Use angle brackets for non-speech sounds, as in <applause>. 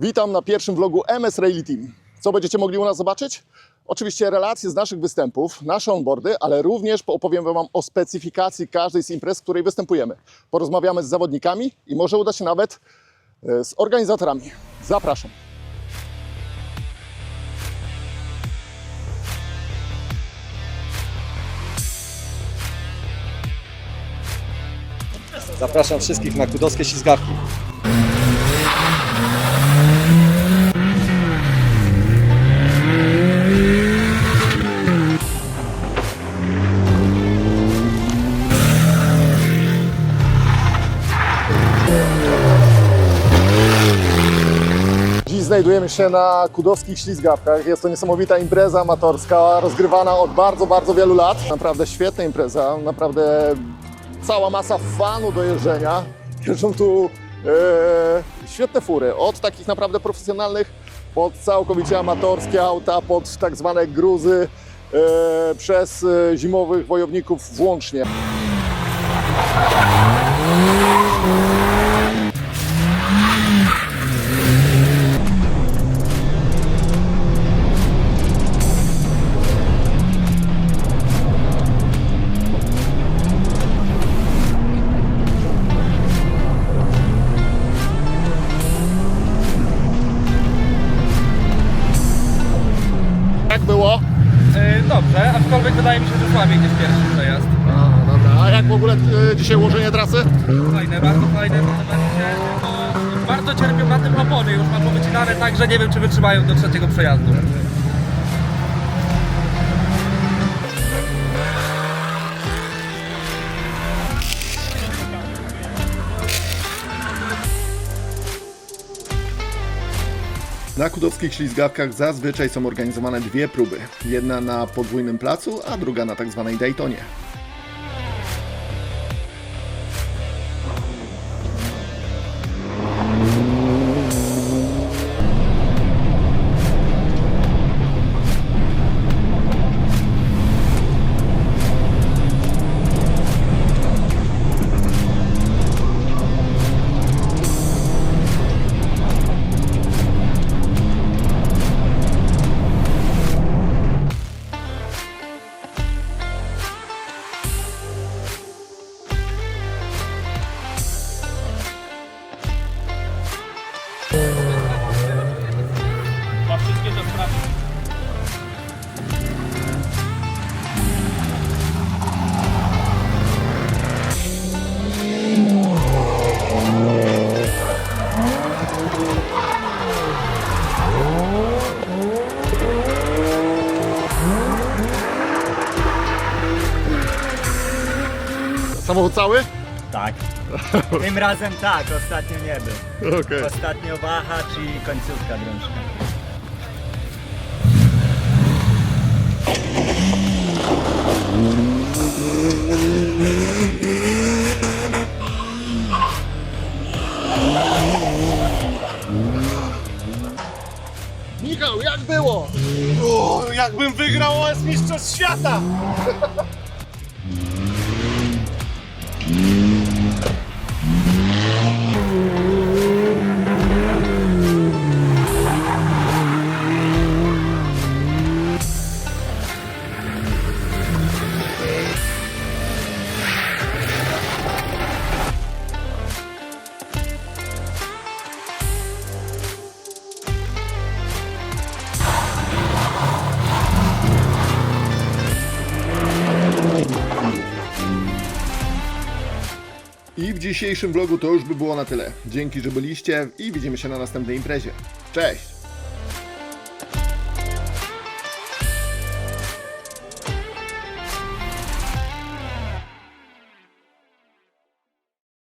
Witam na pierwszym vlogu MS Rally Team. Co będziecie mogli u nas zobaczyć? Oczywiście relacje z naszych występów, nasze onboardy, ale również opowiem Wam o specyfikacji każdej z imprez, w której występujemy. Porozmawiamy z zawodnikami i może uda się nawet e, z organizatorami. Zapraszam. Zapraszam wszystkich na kudowskie ślizgawki. Znajdujemy się na kudowskich ślizgawkach. Jest to niesamowita impreza amatorska, rozgrywana od bardzo, bardzo wielu lat. Naprawdę świetna impreza, naprawdę cała masa fanu do jeżdżenia. Jeżdżą tu e, świetne fury, od takich naprawdę profesjonalnych, pod całkowicie amatorskie auta, pod tak zwane gruzy, e, przez e, zimowych wojowników włącznie. Jak było? Yy, dobrze, aczkolwiek wydaje mi się, że słabiej niż pierwszy przejazd. A, dobra. A jak w ogóle e, dzisiaj ułożenie trasy? Fajne, bardzo fajne. No, bardzo cierpią na tym opony, już mam powycinane tak, że nie wiem czy wytrzymają do trzeciego przejazdu. Na kudowskich ślizgawkach zazwyczaj są organizowane dwie próby. Jedna na podwójnym placu, a druga na tak zwanej Daytonie. Samochód cały? Tak. Tym razem tak, ostatnio nie był. Okej. Ostatnio wahacz i końcówka drążka. Michał, jak było? O, jakbym wygrał OS Mistrzostw Świata! <laughs> I w dzisiejszym vlogu to już by było na tyle. Dzięki, że byliście i widzimy się na następnej imprezie. Cześć!